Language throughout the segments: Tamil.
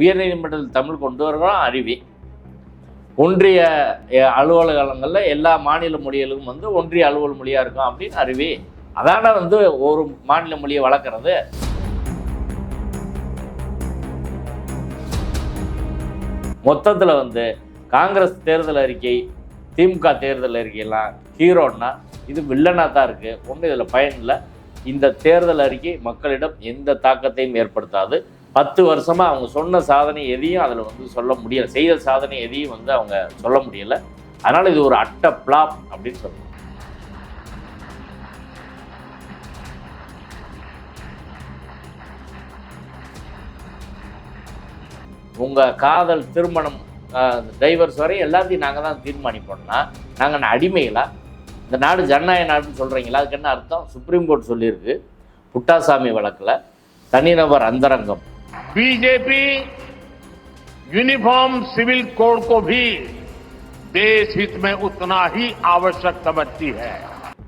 உயர்நீதிமன்றத்தில் தமிழ் கொண்டு வருகிறோம் அறிவி ஒன்றிய அலுவலகங்களில் எல்லா மாநில மொழிகளும் வந்து ஒன்றிய அலுவல் மொழியாக இருக்கும் அப்படின்னு அறிவி அதான வந்து ஒரு மாநில மொழியை வளர்க்குறது. மொத்தத்தில் வந்து காங்கிரஸ் தேர்தல் அறிக்கை திமுக தேர்தல் அறிக்கையெல்லாம் ஹீரோன்னா இது வில்லனாக தான் இருக்குது ஒன்றும் இதில் பயன் இல்லை. இந்த தேர்தல் அறிக்கை மக்களிடம் எந்த தாக்கத்தையும் ஏற்படுத்தாது. பத்து வருஷமாக அவங்க சொன்ன சாதனை எதையும் அதில் வந்து சொல்ல முடியலை. செய்த சாதனை எதையும் வந்து அவங்க சொல்ல முடியலை. அதனால் இது ஒரு அட்ட பிளாப் அப்படின்னு சொல்லணும் உங்கள் காதல் திருமணம் டைவர்ஸ் வரை எல்லாத்தையும் நாங்கள் தான் தீர்மானிப்போம்னா நாங்கள் என்ன அடிமைகளா? இந்த நாடு ஜனநாயக நாடுன்னு சொல்கிறீங்களா அதுக்கு என்ன அர்த்தம்? சுப்ரீம் கோர்ட் சொல்லியிருக்கு. புட்டாசாமி வழக்கில் தனிநபர் அந்தரங்கம். बीजेपी यूनिफॉर्म सिविल कोड को भी देश हित में उतना ही आवश्यक समझती है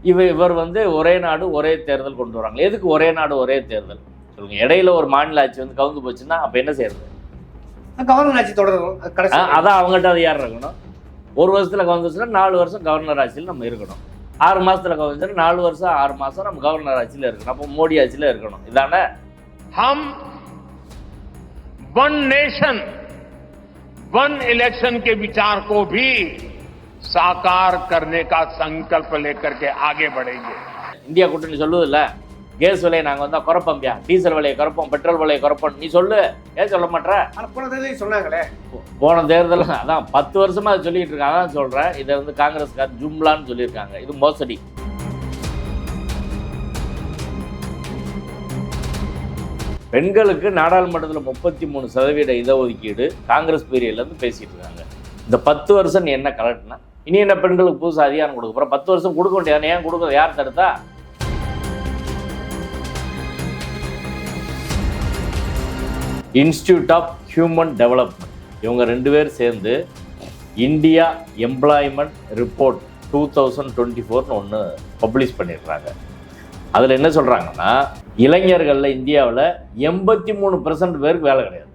இவ இவர் வந்து ஒரே நாடு ஒரே தேர்தல் கொண்டு வராங்க எதுக்கு ஒரே நாடு ஒரே தேர்தல் சொல்லுங்க இடையில ஒரு மாநில ஆட்சி வந்து கவுந்து போச்சுன்னா அப்போ என்ன செய்யறது கவர்னர் ஆட்சி தொடரும் அது கடைசி ஆ, அதான் அவங்கள்ட்ட அது யார் இருக்கணும் ஒரு வருஷத்துல கவுந்துச்சுன்னா நாலு வருஷம் கவர்னர் ஆட்சியில் நம்ம இருக்கணும் ஆறு மாசத்துல கவுந்துச்சுன்னா நாலு வருஷம் ஆறு மாசம் நம்ம கவர்னர் ஆட்சியில் இருக்கணும் அப்போ மோடி ஆட்சியில் இருக்கணும் இதானே हम वन नेशन वन इलेक्शन के विचार को भी साकार करने का संकल्प लेकर के आगे बढ़ेंगे இந்தியா கூட்டணி சொல்லுதில்ல கேஸ் விலையை நாங்கள் வந்தால் குறைப்போம்பியா டீசல் விலையை குறைப்போம் பெட்ரோல் விலையை குறைப்போம் நீ சொல்லு ஏன் சொல்ல மாட்ற ஆனா போன தேர்தலையும் சொன்னாங்களே போன தேர்தல் அதான் பத்து வருஷமா அதை சொல்லிட்டு இருக்காங்க அதான் சொல்றேன் இதை வந்து காங்கிரஸ்கார் ஜும்லான்னு சொல்லியிருக்காங்க இது மோசடி பெண்களுக்கு நாடாளுமன்றத்தில் முப்பத்தி மூணு சதவீத இடஒதுக்கீடு காங்கிரஸ் பீரியட்லேருந்து பேசிகிட்டு பேசிட்டு இருக்காங்க. இந்த பத்து வருஷம் நீ என்ன கலட்டினா? இனி என்ன பெண்களுக்கு புதுசு அதிகாரம் கொடுக்க போகிற பத்து வருஷம் கொடுக்க வேண்டியது ஏன் கொடுக்க யார் தடுத்தா? இன்ஸ்டியூட் ஆஃப் ஹியூமன் டெவலப்மெண்ட் இவங்க ரெண்டு பேர் சேர்ந்து India employment report two thousand twenty ஃபோர்னு ஒன்று பப்ளிஷ் பண்ணிடுறாங்க. அதில் என்ன சொல்கிறாங்கன்னா இளைஞர்களில் இந்தியாவில் எண்பத்தி மூணு பெர்சன்ட் பேருக்கு வேலை கிடையாது.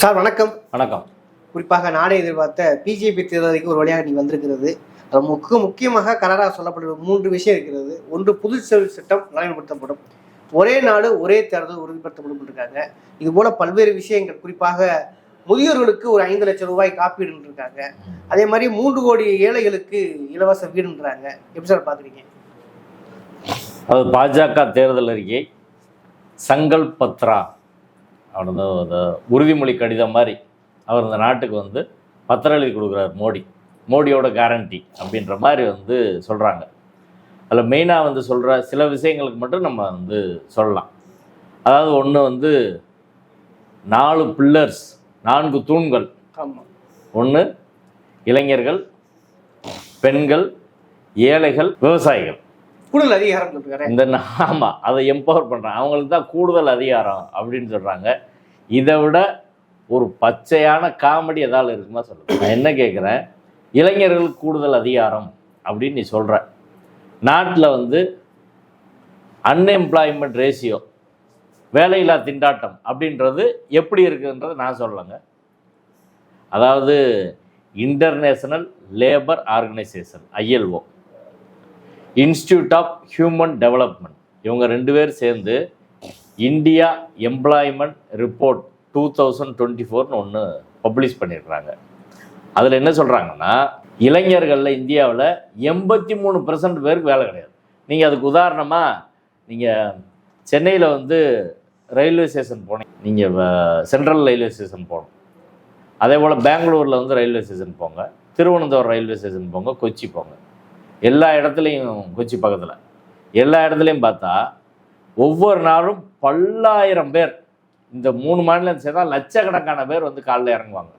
சார் வணக்கம். வணக்கம். குறிப்பாக நாடே எதிர்பார்த்த பிஜேபி தேர்தலுக்கு ஒரு வழியாக நீ வந்திருக்கிறது. அது முக்கிய முக்கியமாக கனடாக சொல்லப்படுற மூன்று விஷயம் இருக்கிறது. ஒன்று புது சட்டம் நடைமுறைப்படுத்தப்படும் ஒரே நாடு ஒரே தேர்தல் உறுதிப்படுத்தப்படும் இருக்காங்க இது போல பல்வேறு விஷயங்கள் குறிப்பாக முதியோர்களுக்கு ஒரு ஐந்து லட்சம் ரூபாய் காப்பீடுன்னு இருக்காங்க அதே மாதிரி மூன்று கோடி ஏழைகளுக்கு இலவச வீடுன்றாங்க. எப்படி சார் பாக்குறீங்க அது பாஜக தேர்தல் அறிக்கை சங்கல் பத்ரா அவனது உறுதிமொழி கடிதம் மாதிரி அவர் இந்த நாட்டுக்கு வந்து பத்திரம் எழுதி கொடுக்குறார் மோடி. மோடியோட கேரண்டி அப்படின்ற மாதிரி வந்து சொல்கிறாங்க அதில் மெயினாக வந்து சொல்கிற சில விஷயங்களுக்கு மட்டும் நம்ம வந்து சொல்லலாம். அதாவது ஒன்று வந்து நாலு பில்லர்ஸ் நான்கு தூண்கள். ஒன்று இளைஞர்கள் பெண்கள் ஏழைகள் விவசாயிகள். கூடுதல் அதிகாரம் இந்த ந- ஆமா அதை எம்பவர் பண்றாங்க. அவங்களுக்கு தான் கூடுதல் அதிகாரம் அப்படின்னு சொல்றாங்க. இதை விட ஒரு பச்சையான காமெடி ஏதாவது இருக்குமா சொல்லுங்க. நான் என்ன கேட்குறேன் இளைஞர்களுக்கு கூடுதல் அதிகாரம் அப்படின்னு நீ சொல்ற. நாட்டில் வந்து அன்எம்ப்ளாய்மெண்ட் ரேஷியோ வேலையில்லா திண்டாட்டம் அப்படின்றது எப்படி இருக்குன்றது நான் சொல்லலைங்க. அதாவது international labour organisation ILO institute of human development இவங்க ரெண்டு பேர் சேர்ந்து India employment report two thousand twenty ஃபோர்னு ஒன்று பப்ளிஷ் பண்ணிடுறாங்க அதில் என்ன சொல்கிறாங்கன்னா இளைஞர்களில் இந்தியாவில் எண்பத்தி மூணு பர்சன்ட் பேருக்கு வேலை கிடையாது. நீங்கள் அதுக்கு உதாரணமாக நீங்கள் சென்னையில் வந்து ரயில்வே ஸ்டேஷன் போனீங்க நீங்கள் சென்ட்ரல் ரயில்வே ஸ்டேஷன் போகணும். அதே போல் பெங்களூரில் வந்து ரயில்வே ஸ்டேஷன் போங்க. திருவனந்தபுரம் ரயில்வே ஸ்டேஷன் போங்க கொச்சி போங்க. எல்லா இடத்துலையும் கொச்சி பக்கத்தில். எல்லா இடத்துலையும் பார்த்தா ஒவ்வொரு நாளும் பல்லாயிரம் பேர் இந்த மூணு மாநிலம் சேர்த்தா லட்சக்கணக்கான பேர் வந்து காலைல இறங்குவாங்க.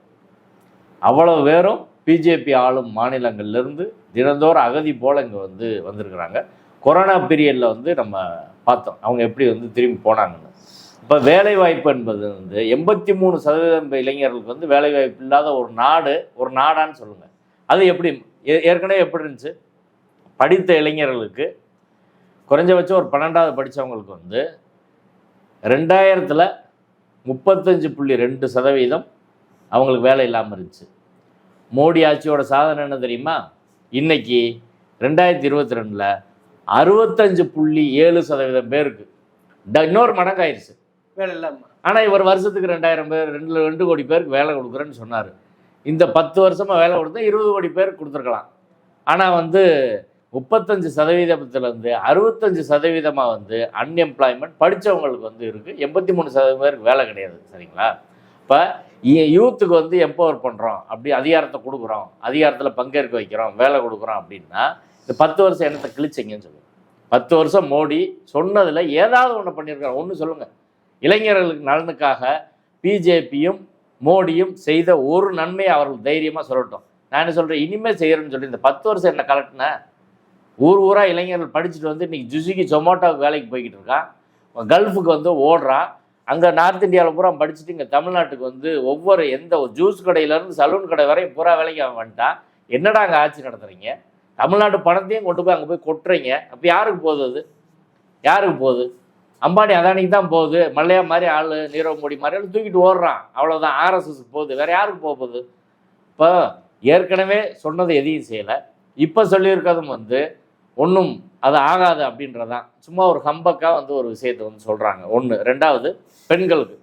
அவ்வளவு பேரும் பிஜேபி ஆளும் மாநிலங்கள்லேருந்து தினந்தோறும் அகதி போல் இங்கே வந்து வந்திருக்கிறாங்க. கொரோனா பீரியடில் வந்து நம்ம பார்த்தோம். அவங்க எப்படி வந்து திரும்பி போனாங்கன்னு. இப்போ வேலைவாய்ப்பு என்பது வந்து எண்பத்தி மூணு சதவீதம் இளைஞர்களுக்கு வந்து வேலைவாய்ப்பு இல்லாத ஒரு நாடு ஒரு நாடான்னு சொல்லுங்கள் அது எப்படி ஏ- ஏற்கனவே எப்படி இருந்துச்சு? படித்த இளைஞர்களுக்கு குறைஞ்சபட்சம் ஒரு பன்னெண்டாவது படித்தவங்களுக்கு வந்து ரெண்டாயிரத்தில் முப்பத்தஞ்சு புள்ளி ரெண்டு சதவீதம் அவங்களுக்கு வேலை இல்லாமல் இருந்துச்சு. மோடி ஆட்சியோட சாதனை என்ன தெரியுமா? இன்னைக்கு ரெண்டாயிரத்தி இருபத்தி ரெண்டில் அறுபத்தஞ்சு புள்ளி ஏழு சதவீதம் பேருக்கு. ட- இன்னொரு மடங்காயிருச்சு. வேலை இல்லாம. ஆனால் இவர் வருஷத்துக்கு ரெண்டாயிரம் பேர் ரெண்டு ரெண்டு கோடி பேருக்கு வேலை கொடுக்குறேன்னு சொன்னார். இந்த பத்து வருஷமாக வேலை கொடுத்தா இருபது கோடி பேருக்கு கொடுத்துருக்கலாம். ஆனால் வந்து முப்பத்தஞ்சு சதவீதத்துலேருந்து அறுபத்தஞ்சு சதவீதமாக வந்து அன்எம்ப்ளாய்மெண்ட் படித்தவங்களுக்கு வந்து இருக்குது எண்பத்தி மூணு சதவீதம் பேருக்கு வேலை கிடையாது சரிங்களா? இப்போ யூத்துக்கு வந்து எம்பவர் பண்ணுறோம் அப்படி அதிகாரத்தை கொடுக்குறோம். அதிகாரத்தில் பங்கேற்க வைக்கிறோம். வேலை கொடுக்குறோம் அப்படின்னா இந்த பத்து வருஷம் என்னத்தை கிழிச்சிங்கன்னு சொல்லுங்கள் பத்து வருஷம் மோடி சொன்னதில் ஏதாவது ஒன்று பண்ணியிருக்காரு. ஒன்று சொல்லுங்கள் இளைஞர்களுக்கு நலனுக்காக பிஜேபியும் மோடியும் செய்த ஒரு நன்மையை அவர்கள் தைரியமாக சொல்லட்டும். நான் என்ன சொல்கிறேன் இனிமேல் செய்கிறேன்னு சொல்லி இந்த பத்து வருஷம் என்ன கலட்டினேன் ஊர் ஊராக இளைஞர்கள் படிச்சுட்டு வந்து இன்றைக்கி ஜுசுக்கு ஜொமோட்டோவுக்கு வேலைக்கு போய்கிட்டு இருக்கான். கல்ஃபுக்கு வந்து ஓடுறான். அங்கே நார்த் இந்தியாவில் பூரா படிச்சுட்டு இங்கே தமிழ்நாட்டுக்கு வந்து ஒவ்வொரு எந்த ஒரு ஜூஸ் கடையிலேருந்து சலூன் கடை வரையும் பூரா வேலைக்கு அவன் வந்துட்டான் என்னடா அங்கே ஆட்சி நடத்துகிறீங்க தமிழ்நாட்டு பணத்தையும் கொண்டு போய் அங்கே போய் கொட்டுறீங்க. அப்போ யாருக்கு போகுது அது? யாருக்கு போகுது? அம்பானி அதானிக்கு தான் போகுது. மல்லையா மாதிரி ஆள் நீரவ் மோடி மாதிரி ஆள் தூக்கிட்டு ஓடுறான். அவ்வளோதான் ஆர்எஸ்எஸ் போகுது. வேறு யாருக்கு போக போகுது? இப்போ ஏற்கனவே சொன்னது எதையும் செய்யலை. இப்போ சொல்லியிருக்கிறதும் வந்து ஒன்றும் அது ஆகாது அப்படின்றதான் சும்மா ஒரு ஹம்பக்காக வந்து ஒரு விஷயத்தை வந்து சொல்கிறாங்க ஒன்று ரெண்டாவது பெண்களுக்கு.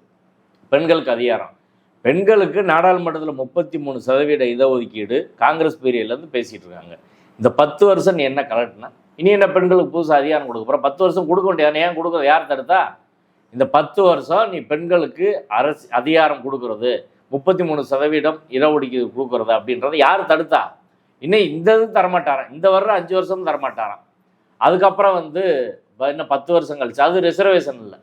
பெண்களுக்கு அதிகாரம். பெண்களுக்கு நாடாளுமன்றத்தில் முப்பத்தி மூணு சதவீத இடஒதுக்கீடு காங்கிரஸ் பீரியட்லேருந்து பேசிகிட்டு இருக்காங்க. இந்த பத்து வருஷம் நீ என்ன கலட்டினா? இனி என்ன பெண்களுக்கு புதுசாக அதிகாரம் கொடுக்க போகிற பத்து வருஷம் கொடுக்க வேண்டியது ஏன் கொடுக்குற யார் தடுத்தா? இந்த பத்து வருஷம் நீ பெண்களுக்கு அரசு அதிகாரம் கொடுக்கறது. முப்பத்தி மூணு சதவீதம் இடஒதுக்கீடு கொடுக்கறது அப்படின்றத யார் தடுத்தா? இன்னும் இந்த இது தரமாட்டாராம். இந்த வருடம் அஞ்சு வருஷம் தரமாட்டாராம். அதுக்கப்புறம் வந்து இன்னும் பத்து வருஷம் கழிச்சு. அது ரிசர்வேஷன் இல்லை.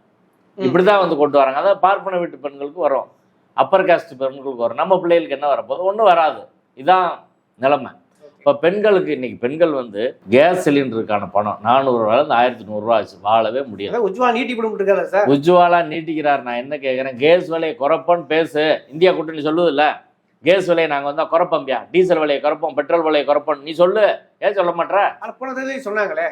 இப்படிதான் வந்து கொண்டு வராங்க. அதாவது பார்ப்பன வீட்டு பெண்களுக்கு வரும். அப்பர் காஸ்ட் பெண்களுக்கு வரும். நம்ம பிள்ளைகளுக்கு என்ன வரப்போகுது? ஒன்றும் வராது. இதான் நிலைமை. இப்போ பெண்களுக்கு இன்னைக்கு பெண்கள் வந்து கேஸ் சிலிண்டருக்கான பணம். நானூறுரூவாலேருந்து ஆயிரத்தி நூறுரூவா ஆச்சு. வாழவே முடியல அதான் உஜ்வா நீட்டி இருக்காரு சார். உஜ்வாலா நீட்டிக்கிறார். நான் என்ன கேட்குறேன் கேஸ் விலையை குறைப்போன்னு பேசு. இந்தியா கூட்டணி சொல்லுதில்ல. கேஸ் விலையை நாங்கள் வந்தால் குறைப்போம்பியா டீசல் விலையை குறைப்போம் பெட்ரோல் விலையை குறைப்போம். நீ சொல்லு. ஏன் சொல்ல ஆனா போன தேதி சொன்னாங்களே.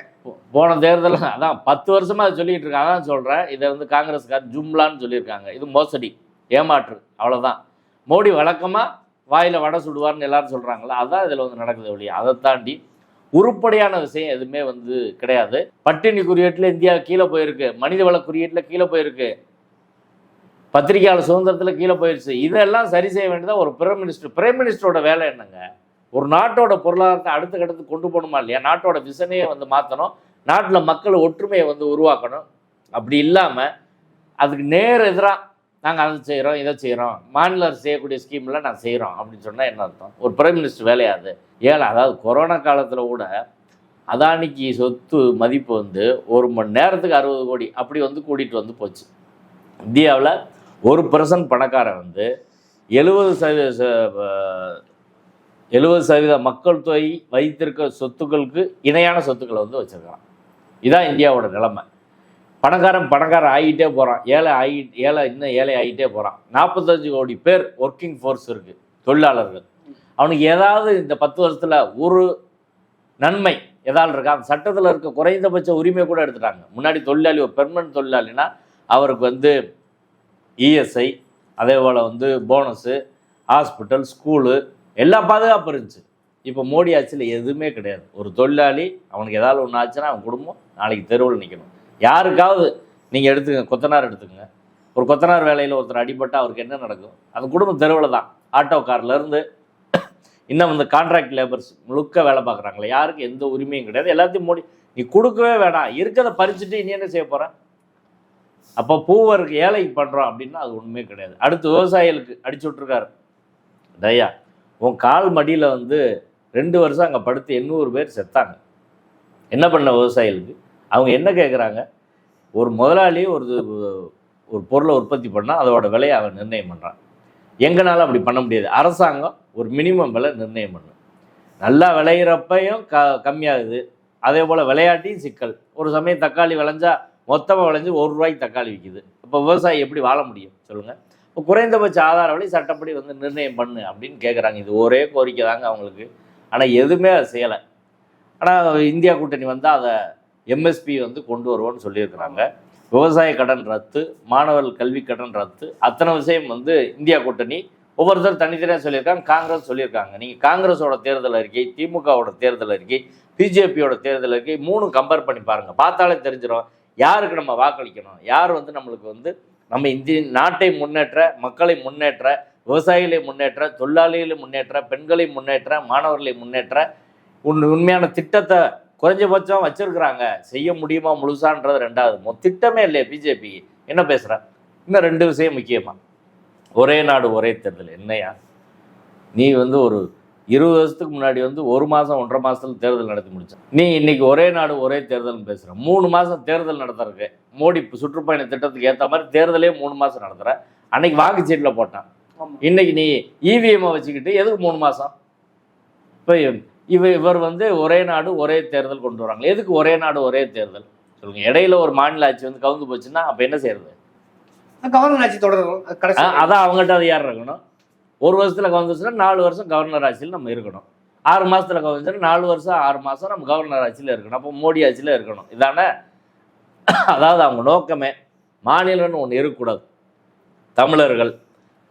போன தேர்தல் அதான் பத்து வருஷமா அது சொல்லிட்டு இருக்காங்க. அதான் சொல்கிறேன் இதை வந்து காங்கிரஸ்கார் ஜும்லான்னு சொல்லியிருக்காங்க. இது மோசடி. ஏமாற்று. அவ்வளவுதான். மோடி வழக்கமாக வாயில் வடை சுடுவார்னு எல்லாரும் சொல்கிறாங்களா அதான் இதில் வந்து நடக்குது ஒழிய. அதை தாண்டி உருப்படியான விஷயம் எதுவுமே வந்து கிடையாது. பட்டினி குறியீட்டில் இந்தியா கீழே போயிருக்கு. மனிதவள குறியீட்டில் கீழே போயிருக்கு. பத்திரிகையாளர் சுதந்திரத்தில் கீழே போயிடுச்சு. இதெல்லாம் சரி செய்ய வேண்டியதாக ஒரு பிரைம் மினிஸ்டர் பிரைம் மினிஸ்டரோட வேலை என்னங்க? ஒரு நாட்டோட பொருளாதாரத்தை அடுத்த கட்டத்துக்கு கொண்டு போகணுமா இல்லையா? நாட்டோட விசனையை வந்து மாற்றணும் நாட்டில் மக்கள் ஒற்றுமையை வந்து உருவாக்கணும். அப்படி இல்லாமல் அதுக்கு நேர் எதிராக நாங்கள் அதை செய்கிறோம் இதை செய்கிறோம் மாநில அரசு செய்யக்கூடிய ஸ்கீம்லாம் நான் செய்கிறோம் அப்படின்னு சொன்னால் என்ன அர்த்தம்? ஒரு பிரைம் மினிஸ்டர் வேலையாது ஏழை அதாவது கொரோனா காலத்தில் கூட அதானிக்கு சொத்து மதிப்பு வந்து ஒரு மணி நேரத்துக்கு அறுபது கோடி அப்படி வந்து கூட்டிகிட்டு வந்து போச்சு. இந்தியாவில் ஒரு பர்சன்ட் பணக்காரன் வந்து எழுபது சதவீத எழுபது சதவீத மக்கள் தொகை வைத்திருக்க சொத்துக்களுக்கு இணையான சொத்துக்களை வந்து வச்சுருக்கான். இதான் இந்தியாவோட நிலைமை. பணக்காரன் பணக்காரன் ஆகிட்டே போகிறான் ஏழை ஆகி ஏழை இன்னும் ஏழை ஆகிட்டே போகிறான் நாற்பத்தஞ்சு கோடி பேர் ஒர்க்கிங் ஃபோர்ஸ் இருக்குது தொழிலாளர்கள். அவனுக்கு ஏதாவது இந்த பத்து வருஷத்தில் ஒரு நன்மை ஏதாவது இருக்கா? அந்த சட்டத்தில் இருக்க குறைந்தபட்ச உரிமை கூட எடுத்துட்டாங்க. முன்னாடி தொழிலாளி ஒரு பெர்மனன்ட் தொழிலாளினா அவருக்கு வந்து இஎஸ்ஐ அதே போல் வந்து போனஸு ஹாஸ்பிட்டல் ஸ்கூலு எல்லா பாதுகாப்பு இருந்துச்சு. இப்போ மோடி ஆட்சியில் எதுவுமே கிடையாது. ஒரு தொழிலாளி அவனுக்கு ஏதாவது ஒன்று ஆச்சுன்னா அவன் குடும்பம் நாளைக்கு தெருவில் நிற்கணும் யாருக்காவது நீங்கள் எடுத்துங்க கொத்தனார் எடுத்துக்கங்க. ஒரு கொத்தனார் வேலையில் ஒருத்தர் அடிபட்டால் அவருக்கு என்ன நடக்கும்? அந்த குடும்பம் தெருவில் தான். ஆட்டோ கார்லேருந்து இன்னும் வந்து கான்ட்ராக்ட் லேபர்ஸ் முழுக்க வேலை பார்க்குறாங்களே. யாருக்கு எந்த உரிமையும் கிடையாது. எல்லாத்தையும் மோடி நீ கொடுக்கவே வேணாம். இருக்கிறத பறிச்சுட்டு நீ என்ன செய்ய போகிறேன் அப்போ பூவருக்கு ஏழைக்கு பண்ணுறோம் அப்படின்னா அது ஒன்றுமே கிடையாது. அடுத்து விவசாயிகளுக்கு அடிச்சு விட்ருக்காரு தயா உன் கால் மடியில் வந்து ரெண்டு வருஷம் அங்கே படுத்து எண்ணூறு பேர் செத்தாங்க. என்ன பண்ண விவசாயிகளுக்கு? அவங்க என்ன கேட்குறாங்க ஒரு முதலாளி ஒரு ஒரு பொருளை உற்பத்தி பண்ணால் அதோட விலையை அவன் நிர்ணயம் பண்ணுறான் எங்கனால அப்படி பண்ண முடியாது. அரசாங்கம் ஒரு மினிமம் விலை நிர்ணயம் பண்ணும். நல்லா விளையிறப்பையும் க கம்மியாகுது. அதே போல் விளையாட்டியும் சிக்கல். ஒரு சமயம் தக்காளி விளைஞ்சா மொத்தமாக விளைஞ்சு ஒரு ரூபாய்க்கு தக்காளி விற்கிது இப்போ விவசாயி எப்படி வாழ முடியும்? சொல்லுங்கள் இப்போ குறைந்தபட்ச ஆதார விலை சட்டப்படி வந்து நிர்ணயம் பண்ணு அப்படின்னு கேட்குறாங்க இது ஒரே கோரிக்கை தாங்க அவங்களுக்கு. ஆனால் எதுவுமே அதை செய்யலை. ஆனால் இந்தியா கூட்டணி வந்தால் அதை எம்எஸ்பி வந்து கொண்டு வருவோன்னு சொல்லியிருக்கிறாங்க. விவசாய கடன் ரத்து மாணவர்கள் கல்வி கடன் ரத்து அத்தனை விஷயம் வந்து இந்தியா கூட்டணி ஒவ்வொருத்தரும் தனித்தனியாக சொல்லியிருக்காங்க காங்கிரஸ் சொல்லியிருக்காங்க. நீங்கள் காங்கிரஸோட தேர்தல் அறிக்கை திமுகவோட தேர்தல் அறிக்கை பிஜேபியோட தேர்தல் அறிக்கை மூணும் கம்பேர் பண்ணி பாருங்கள் பார்த்தாலே தெரிஞ்சிடும் யாருக்கு நம்ம வாக்களிக்கணும்? யார் வந்து நம்மளுக்கு வந்து நம்ம இந்திய நாட்டை முன்னேற்ற மக்களை முன்னேற்ற விவசாயிகளை முன்னேற்ற தொழிலாளிகளை முன்னேற்ற பெண்களை முன்னேற்ற மாணவர்களை முன்னேற்ற உன் உண்மையான திட்டத்தை குறைஞ்சபட்சம் வச்சிருக்கிறாங்க. செய்ய முடியுமா முழுசான்றது ரெண்டாவது. திட்டமே இல்லையே பிஜேபி. என்ன பேசுற? இன்னும் ரெண்டு விஷயம் முக்கியமாக ஒரே நாடு ஒரே தேர்தல். என்னையா? நீ வந்து ஒரு இருபது வருஷத்துக்கு முன்னாடி வந்து ஒரு மாதம் ஒன்றரை மாதத்துல தேர்தல் நடத்தி முடிச்ச நீ இன்னைக்கு ஒரே நாடு ஒரே தேர்தல்னு பேசுகிற மூணு மாதம் தேர்தல் நடத்துறதுக்கு மோடி சுற்றுப்பயண திட்டத்துக்கு ஏற்ற மாதிரி தேர்தலே மூணு மாதம் நடத்துகிற அன்னைக்கு வாக்குச்சீட்டில் போட்டான். இன்னைக்கு நீ இவிஎம்மை வச்சுக்கிட்டு எதுக்கு மூணு மாதம் இப்போ இவ இவர் வந்து ஒரே நாடு ஒரே தேர்தல் கொண்டு வராங்க எதுக்கு ஒரே நாடு ஒரே தேர்தல்? சொல்லுங்க. இடையில ஒரு மாநில ஆட்சி வந்து கவுந்து போச்சுன்னா அப்போ என்ன செய்யறது? கவர்னர் ஆட்சி தொடரும் அதான் அவங்ககிட்ட அது யார் இருக்கணும் ஒரு வருஷத்தில் கவர்ந்துச்சுன்னா நாலு வருஷம் கவர்னர் ஆட்சியில் நம்ம இருக்கணும். ஆறு மாதத்தில் கவர்ந்துச்சுன்னா நாலு வருஷம் ஆறு மாதம் நம்ம கவர்னர் ஆட்சியில் இருக்கணும். அப்போ மோடி ஆட்சியில் இருக்கணும். இதான? அதாவது அவங்க நோக்கமே. மாநிலம்னு ஒன்று இருக்கக்கூடாது. தமிழர்கள்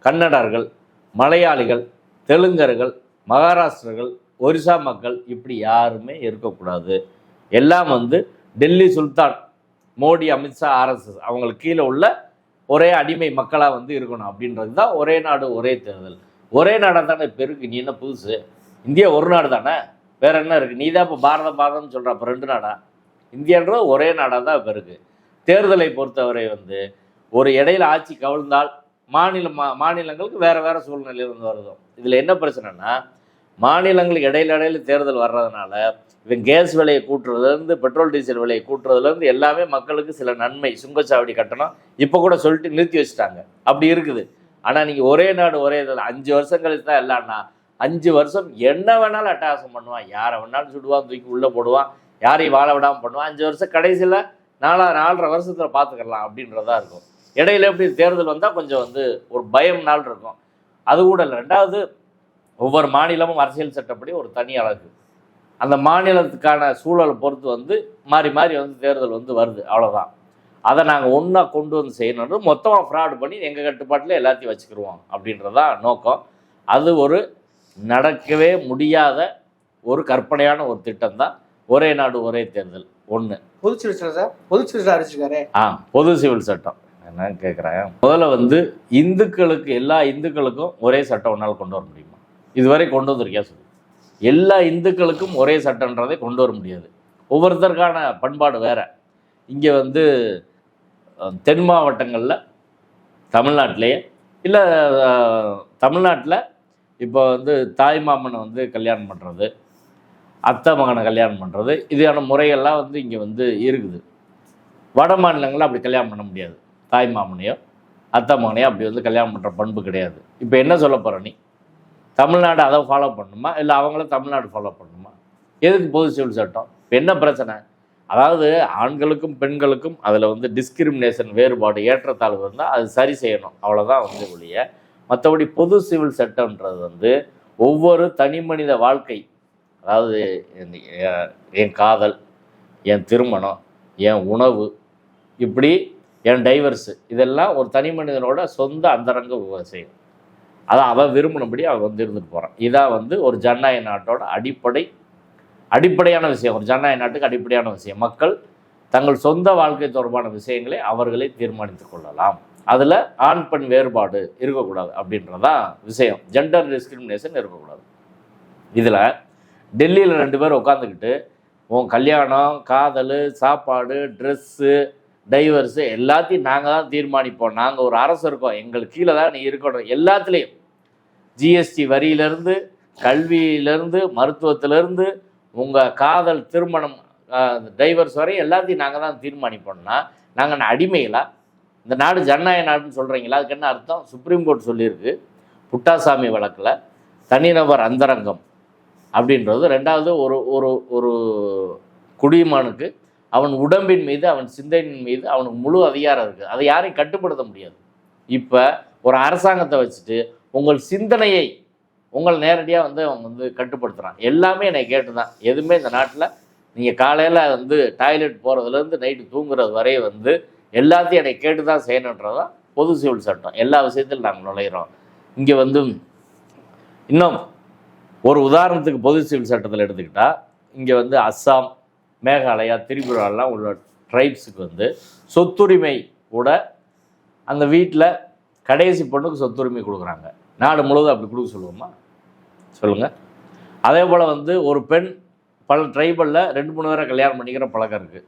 கன்னடர்கள் மலையாளிகள் தெலுங்கர்கள் மகாராஷ்டிரர்கள் ஒரிசா மக்கள் இப்படி யாருமே இருக்கக்கூடாது. எல்லாம் வந்து டெல்லி சுல்தான் மோடி அமித்ஷா ஆர்எஸ்எஸ் அவங்களுக்கு கீழே உள்ள ஒரே அடிமை மக்களாக வந்து இருக்கணும் அப்படின்றது தான் ஒரே நாடு ஒரே தேர்தல். ஒரே நாடாக தானே இப்போ இருக்குது நீ என்ன புதுசு? இந்தியா ஒரு நாடு தானே? வேற என்ன இருக்குது நீ தான் இப்போ பாரத பாரதம்னு சொல்கிற அப்போ ரெண்டு நாடா? இந்தியான்றது ஒரே நாடாக தான் இப்போ இருக்குது தேர்தலை பொறுத்தவரை வந்து ஒரு இடையில ஆட்சி கவிழ்ந்தால் மாநில மா மாநிலங்களுக்கு வேறு வேறு சூழ்நிலையில் வந்து இதில் என்ன பிரச்சனைனா மாநிலங்களுக்கு இடையில இடையில தேர்தல் வர்றதுனால இவன் கேஸ் விலையை கூட்டுறதுலேருந்து பெட்ரோல் டீசல் விலையை கூட்டுறதுலேருந்து எல்லாமே மக்களுக்கு சில நன்மை சுங்கச்சாவடி கட்டணம் இப்போ கூட சொல்லிட்டு நிறுத்தி வச்சுட்டாங்க. அப்படி இருக்குது. ஆனால் நீங்கள் ஒரே நாடு ஒரே இதில் அஞ்சு வருஷம் கழிச்சு தான் எல்லாம்னா அஞ்சு வருஷம் என்ன வேணாலும் அட்டகாசம் பண்ணுவான். யாரை வேணாலும் சுடுவான் தூக்கி உள்ளே போடுவான். யாரையும் வாழ விடாமல் பண்ணுவான். அஞ்சு வருஷம் கடைசியில் நாலா நாலரை வருஷத்தில் பார்த்துக்கலாம் அப்படின்றதா இருக்கும். இடையில எப்படி தேர்தல் வந்தால் கொஞ்சம் வந்து ஒரு பயம் நாள் இருக்கும். அது கூட இல்லை. ரெண்டாவது ஒவ்வொரு மாநிலமும் அரசியல் சட்டப்படி ஒரு தனி அழகு. அந்த மாநிலத்துக்கான சூழலை பொறுத்து வந்து மாறி மாறி வந்து தேர்தல் வந்து வருது அவ்வளோதான் அதை நாங்கள் ஒன்றா கொண்டு வந்து செய்யணும்னு மொத்தமாக ஃப்ராட் பண்ணி எங்கள் கட்டுப்பாட்டில் எல்லாத்தையும் வச்சுக்கிருவோம் அப்படின்றதான் நோக்கம். அது ஒரு நடக்கவே முடியாத ஒரு கற்பனையான ஒரு திட்டம் தான் ஒரே நாடு ஒரே தேர்தல் ஒன்று பொதுச்சிறு சார்? பொதுச்சிறு அறிவிச்சிருக்காரு. ஆ பொது சிவில் சட்டம். என்ன கேட்குறேன் முதல்ல வந்து இந்துக்களுக்கு எல்லா இந்துக்களுக்கும் ஒரே சட்டம் ஒன்றால் கொண்டு வர முடியுமா. இதுவரை கொண்டு வந்திருக்கியா சொல்லு. எல்லா இந்துக்களுக்கும் ஒரே சட்டன்றதை கொண்டு வர முடியாது. ஒவ்வொருத்தருக்கான பண்பாடு வேற. இங்கே வந்து தென் மாவட்டங்களில் தமிழ்நாட்டிலேயே இல்லை தமிழ்நாட்டில் இப்போ வந்து தாய் மாமனை வந்து கல்யாணம் பண்ணுறது அத்தை மகனை கல்யாணம் பண்ணுறது இதான முறைகள்லாம் வந்து இங்கே வந்து இருக்குது. வட மாநிலங்களில் அப்படி கல்யாணம் பண்ண முடியாது. தாய் மாமனையோ அத்தை மகனையோ அப்படி வந்து கல்யாணம் பண்ணுற பண்பு கிடையாது. இப்போ என்ன சொல்ல போகிற நீ? தமிழ்நாடு அதை ஃபாலோ பண்ணணுமா இல்லை அவங்களும் தமிழ்நாடு ஃபாலோ பண்ணணுமா எதுக்கு பொது சிவில் சட்டம்? இப்போ என்ன பிரச்சனை? அதாவது ஆண்களுக்கும் பெண்களுக்கும் அதில் வந்து டிஸ்கிரிமினேஷன் வேறுபாடு ஏற்றத்தாழ்வு இருந்தால் அது சரி செய்யணும். அவ்வளோதான் வந்து ஒழிய மற்றபடி பொது சிவில் சட்டம்ன்றது வந்து ஒவ்வொரு தனி மனித வாழ்க்கை. அதாவது என்- காதல் என் திருமணம் என் உணவு இப்படி என் டைவர்ஸு இதெல்லாம் ஒரு தனி மனிதனோட சொந்த அந்தரங்க விஷயம் அதை அவள் விரும்பினபடி அவள் வந்து இருந்துட்டு போகிறான் இதான் வந்து ஒரு ஜனநாயக நாட்டோட அடிப்படை அடிப்படையான விஷயம். ஒரு ஜனநாயக நாட்டுக்கு அடிப்படையான விஷயம். மக்கள் தங்கள் சொந்த வாழ்க்கை தொடர்பான விஷயங்களை அவர்களே தீர்மானித்து கொள்ளலாம். அதில் ஆண் பெண் வேறுபாடு இருக்கக்கூடாது அப்படின்றதான் விஷயம். ஜெண்டர் டிஸ்கிரிமினேஷன் இருக்கக்கூடாது. இதில் டெல்லியில் ரெண்டு பேர் உட்காந்துக்கிட்டு உன் கல்யாணம் காதல் சாப்பாடு ட்ரெஸ்ஸு டைவர்ஸு எல்லாத்தையும் நாங்கள் தான் தீர்மானிப்போம். நாங்கள் ஒரு அரசு இருக்கோம். எங்களுக்கு கீழே தான் நீ இருக்கணும். எல்லாத்துலேயும். ஜிஎஸ்டி வரியிலேருந்து கல்வியிலேருந்து மருத்துவத்திலேருந்து உங்கள் காதல் திருமணம் டைவர்ஸ் வரையும் எல்லாத்தையும் நாங்கள் தான் தீர்மானிப்போம்னா நாங்கள் அடிமைகளா? இந்த நாடு ஜனநாயக நாடுன்னு சொல்கிறீங்களா அதுக்கு என்ன அர்த்தம்? சுப்ரீம் கோர்ட் சொல்லியிருக்கு. புட்டாசாமி வழக்கில் தனிநபர் அந்தரங்கம் அப்படின்றது. ரெண்டாவது ஒரு ஒரு ஒரு குடிமகனுக்கு அவன் உடம்பின் மீது அவன் சிந்தனையின் மீது அவனுக்கு முழு அதிகாரம் இருக்குது அதை யாரையும் கட்டுப்படுத்த முடியாது. இப்போ ஒரு அரசாங்கத்தை வச்சுட்டு உங்கள் சிந்தனையை உங்கள் நேரடியாக வந்து அவங்க வந்து கட்டுப்படுத்துகிறான் எல்லாமே என்னை கேட்டு தான் எதுவுமே இந்த நாட்டில் நீங்கள் காலையில் வந்து டாய்லெட் போகிறதுலேருந்து நைட்டு தூங்குறது வரை வந்து எல்லாத்தையும் என்னை கேட்டு தான் செய்யணுன்றதான் பொது சிவில் சட்டம். எல்லா விஷயத்திலும் நாங்கள் நுழையிறோம். இங்கே வந்து இன்னும் ஒரு உதாரணத்துக்கு பொது சிவில் சட்டத்தில் எடுத்துக்கிட்டால் இங்கே வந்து அஸ்ஸாம் மேகாலயா திரிபுராலாம் உள்ள ட்ரைப்ஸுக்கு வந்து சொத்துரிமை கூட அந்த வீட்டில் கடைசி பொண்ணுக்கு சொத்துரிமை கொடுக்குறாங்க. நாடு முழுவதும் அப்படி கொடுக்க சொல்லுவோமா? சொல்லுங்கள் அதே போல் வந்து ஒரு பெண் பல ட்ரைபலில் ரெண்டு மூணு பேரை கல்யாணம் பண்ணிக்கிற பழக்கம் இருக்குது.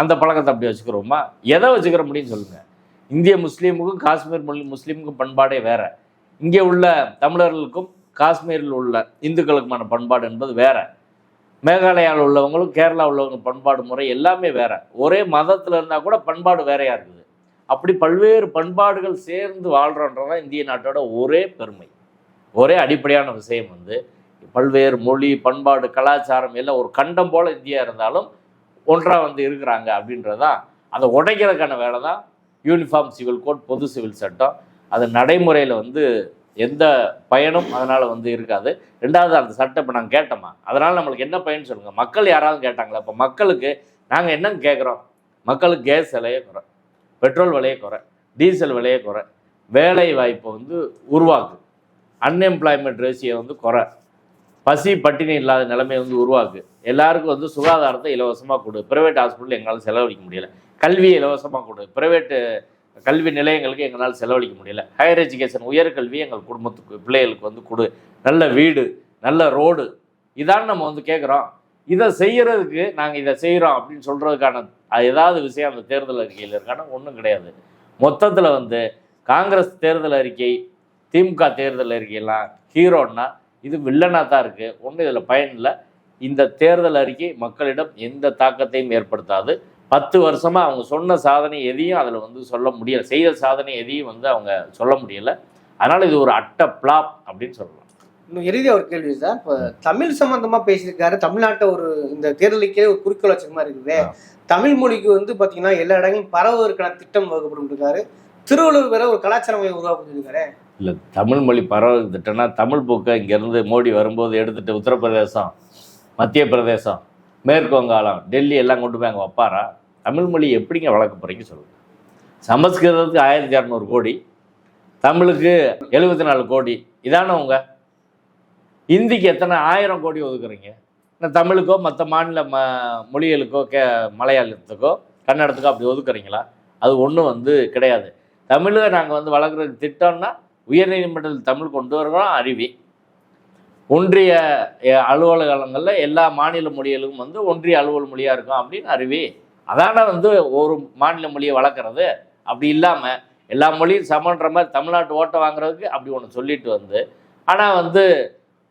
அந்த பழக்கத்தை அப்படி வச்சுக்கிறோமா? எதை வச்சுக்கிற முடியும்னு சொல்லுங்கள் இந்திய முஸ்லீமுக்கும் காஷ்மீர் மொழி முஸ்லீமுக்கும் பண்பாடே வேற. இங்கே உள்ள தமிழர்களுக்கும் காஷ்மீரில் உள்ள இந்துக்களுக்குமான பண்பாடு என்பது வேற. மேகாலயாவில் உள்ளவங்களும் கேரளா உள்ளவங்க பண்பாடு முறை எல்லாமே வேற. ஒரே மதத்தில் இருந்தால் கூட பண்பாடு வேறையாக இருக்குது. அப்படி பல்வேறு பண்பாடுகள் சேர்ந்து வாழ்கிறோன்றதான் இந்திய நாட்டோட ஒரே பெருமை. ஒரே அடிப்படையான விஷயம் வந்து பல்வேறு மொழி பண்பாடு கலாச்சாரம் எல்லாம் ஒரு கண்டம் போல் இந்தியா இருந்தாலும் ஒன்றாக வந்து இருக்கிறாங்க அப்படின்றதான் அதை உடைக்கிறதுக்கான வேலை தான் யூனிஃபார்ம் சிவில் கோட் பொது சிவில் சட்டம். அது நடைமுறையில் வந்து எந்த பயனும் அதனால் வந்து இருக்காது. ரெண்டாவது அந்த சட்டை இப்போ நாங்கள் கேட்டோமா? அதனால் நம்மளுக்கு என்ன பயன் சொல்லுங்கள் மக்கள் யாராவது கேட்டாங்களா? இப்போ மக்களுக்கு நாங்கள் என்ன கேட்குறோம் மக்களுக்கு கேஸ் விலையை குறை. பெட்ரோல் விலையை குறை. டீசல் விலையை குறை. வேலை வாய்ப்பை வந்து உருவாக்கு. அன்எம்ப்ளாய்மெண்ட் ரேஷியோ வந்து குறை. பசி பட்டினி இல்லாத நிலைமை வந்து உருவாக்கு. எல்லாருக்கும் வந்து சுகாதாரத்தை இலவசமாக கொடு. ப்ரைவேட் ஹாஸ்பிட்டல் எங்களால் செலவழிக்க முடியல. கல்வியை இலவசமாக கொடு. ப்ரைவேட்டு கல்வி நிலையங்களுக்கு எங்களால் செலவழிக்க முடியல. ஹையர் எஜுகேஷன் உயர்கல்வி எங்கள் குடும்பத்துக்கு பிள்ளைகளுக்கு வந்து கொடு. நல்ல வீடு நல்ல ரோடு இதான் நம்ம வந்து கேட்குறோம் இதை செய்கிறதுக்கு நாங்கள் இதை செய்கிறோம் அப்படின்னு சொல்கிறதுக்கான ஏதாவது விஷயம் அந்த தேர்தல் அறிக்கையில் இருக்கான ஒன்றும் கிடையாது. மொத்தத்தில் வந்து காங்கிரஸ் தேர்தல் அறிக்கை திமுக தேர்தல் அறிக்கையெல்லாம் ஹீரோன்னா இது வில்லனாக தான் இருக்குது ஒன்றும் இதில் பயன் இல்லை. இந்த தேர்தல் அறிக்கை மக்களிடம் எந்த தாக்கத்தையும் ஏற்படுத்தாது. பத்து வருஷமாக அவங்க சொன்ன சாதனை எதையும் அதில் வந்து சொல்ல முடியல. செய்த சாதனை எதையும் வந்து அவங்க சொல்ல முடியல. அதனால் இது ஒரு அட்ட பிளாப் அப்படின்னு சொல்லலாம். இன்னும் இறுதியா ஒரு கேள்வி சார். இப்போ தமிழ் சம்பந்தமா பேசியிருக்காரு. தமிழ்நாட்டை ஒரு இந்த தேர்தலுக்கே ஒரு குறிக்கோள் வச்ச மாதிரி இருக்குது. தமிழ் மொழிக்கு வந்து பாத்தீங்கன்னா எல்லா இடங்களும் பரவுவதற்கான திட்டம் வகுப்படும் இருக்காரு. திருவள்ளுவர் வேற ஒரு கலாச்சார மையம் இல்லை தமிழ் மொழி திட்டம்னா தமிழ் புக்கை இங்கேருந்து மோடி வரும்போது எடுத்துகிட்டு உத்தரப்பிரதேசம் மத்திய பிரதேசம் மேற்கு வங்காளம் டெல்லி எல்லாம் கொண்டு போய் அங்கே வைப்பாரா? தமிழ் மொழி எப்படிங்க வளர்க்க போகிறீங்க சொல்லுங்க. சமஸ்கிருதத்துக்கு ஆயிரத்தி இரநூறு கோடி தமிழுக்கு எழுபத்தி நாலு கோடி இதானே உங்க? இந்திக்கு எத்தனை ஆயிரம் கோடி ஒதுக்குறீங்க? இந்த தமிழுக்கோ மற்ற மாநில ம மொழிகளுக்கோ கே மலையாளத்துக்கோ கன்னடத்துக்கோ அப்படி ஒதுக்குறீங்களா? அது ஒன்றும் வந்து கிடையாது. தமிழை நாங்கள் வந்து வளர்க்குற திட்டம்னா உயர்நீதிமன்றத்தில் தமிழ் கொண்டு வரணும் அருவி. ஒன்றிய அலுவலகங்களில் எல்லா மாநில மொழிகளுக்கும் வந்து ஒன்றிய அலுவல் மொழியாக இருக்கும் அப்படின்னு அருவி. அதான வந்து ஒரு மாநில மொழியை வளர்க்குறது. அப்படி இல்லாமல் எல்லா மொழியும் சமன்ற மாதிரி தமிழ்நாட்டு ஓட்டை வாங்குறதுக்கு அப்படி ஒன்று சொல்லிட்டு வந்து ஆனால் வந்து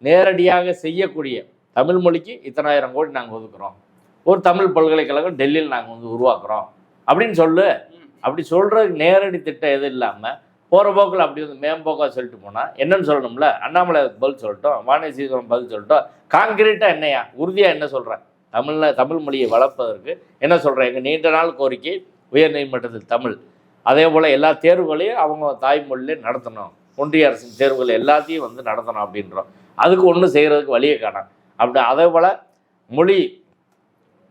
நேரடியாக செய்யக்கூடிய தமிழ் மொழிக்கு இத்தனாயிரம் கோடி நாங்கள் ஒதுக்குறோம். ஒரு தமிழ் பல்கலைக்கழகம் டெல்லியில் நாங்கள் வந்து உருவாக்குறோம். அப்படின்னு சொல்லு. அப்படி சொல்கிறதுக்கு நேரடி திட்டம் எதுவும் இல்லாமல் போகிற போக்கில் அப்படி வந்து மேம்போக்காக சொல்லிட்டு போனால் என்னன்னு சொல்லணும்ல? அண்ணாமலை பதில் சொல்லட்டும் வானதி சீக்கிரம் பதில் சொல்லட்டும். காங்கிரீட்டாக என்னையா? உறுதியாக என்ன சொல்கிறேன் தமிழில் தமிழ் மொழியை வளர்ப்பதற்கு என்ன சொல்கிறேன் எங்கள் நீண்ட நாள் கோரிக்கை உயர் நீதிமன்றத்தில் தமிழ். அதே போல் எல்லா தேர்வுகளையும் அவங்க தாய்மொழியிலே நடத்தணும். ஒன்றிய அரசின் தேர்வுகள் எல்லாத்தையும் வந்து நடத்தணும் அப்படின்றோம். அதுக்கு ஒன்றும் செய்கிறதுக்கு வழியை காணும். அப்படி அதே போல் மொழி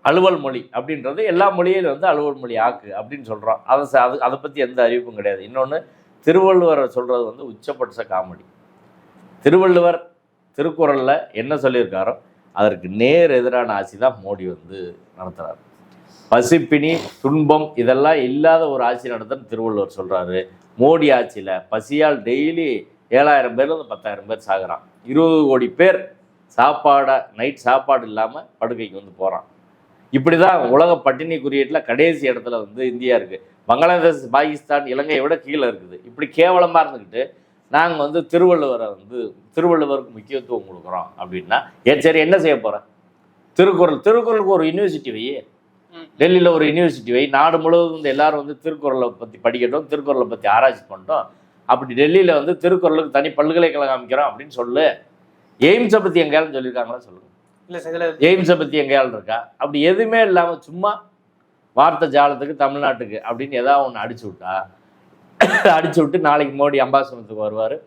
அலுவல் மொழி அப்படின்றது எல்லா மொழியிலும் வந்து அலுவல் மொழி ஆக்கு அப்படின்னு சொல்கிறோம் அதை ச- அது அதை பற்றி எந்த அறிவிப்பும் கிடையாது. இன்னொன்று திருவள்ளுவர் சொல்கிறது வந்து உச்சபட்ச காமெடி. திருவள்ளுவர் திருக்குறளில் என்ன சொல்லியிருக்காரோ அதற்கு நேர் எதிரான ஆட்சி தான் மோடி வந்து நடத்துகிறார் பசிப்பினி துன்பம் இதெல்லாம் இல்லாத ஒரு ஆட்சி நடத்தன்னு திருவள்ளுவர் சொல்கிறாரு மோடி ஆட்சியில் பசியால் டெய்லி ஏழாயிரம் பேர்லேருந்து பத்தாயிரம் பேர் சாகுறான். இருபது கோடி பேர் சாப்பாடை நைட் சாப்பாடு இல்லாமல் படுக்கைக்கு வந்து போகிறான் இப்படி தான் உலக பட்டினி குறியீட்டில் கடைசி இடத்துல வந்து இந்தியா இருக்குது பங்களாதேஷ் பாகிஸ்தான் இலங்கையை விட கீழே இருக்குது. இப்படி கேவலமாக இருந்துக்கிட்டு நாங்கள் வந்து திருவள்ளுவரை வந்து திருவள்ளுவருக்கு முக்கியத்துவம் கொடுக்குறோம் அப்படின்னா ஏன் சரி என்ன செய்ய போகிறேன் திருக்குறள் திருக்குறளுக்கு ஒரு யூனிவர்சிட்டி வை டெல்லியில் ஒரு யூனிவர்சிட்டி வை. நாடு முழுவதும் வந்து எல்லாரும் வந்து திருக்குறளை பற்றி படிக்கட்டும் திருக்குறளை பற்றி ஆராய்ச்சி பண்ணிட்டோம். அப்படி டெல்லியில் வந்து திருக்குறளுக்கு தனி பல்கலைக்கழகம் அமைக்கிறோம் அப்படின்னு சொல்லு. எய்ம்ஸை பற்றி எங்கேயாலும் சொல்லியிருக்காங்களா சொல்லுங்கள் எய்ம்ஸை பற்றி எங்கேயாலும் இருக்கா? அப்படி எதுவுமே இல்லாமல் சும்மா வார்த்தை ஜாலத்துக்கு தமிழ்நாட்டுக்கு அப்படின்னு ஏதாவது ஒன்று அடிச்சு விட்டா அடிச்சு விட்டு நாளைக்கு மோடி அம்பாசனத்துக்கு வருவார்.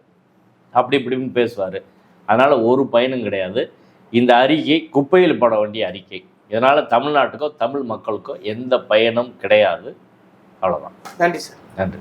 அப்படி இப்படின்னு பேசுவார். அதனால் ஒரு பயனும் கிடையாது. இந்த அறிக்கை குப்பையில் போட வேண்டிய அறிக்கை. இதனால் தமிழ்நாட்டுக்கோ தமிழ் மக்களுக்கோ எந்த பயனும் கிடையாது. அவ்வளோதான் நன்றி சார். நன்றி.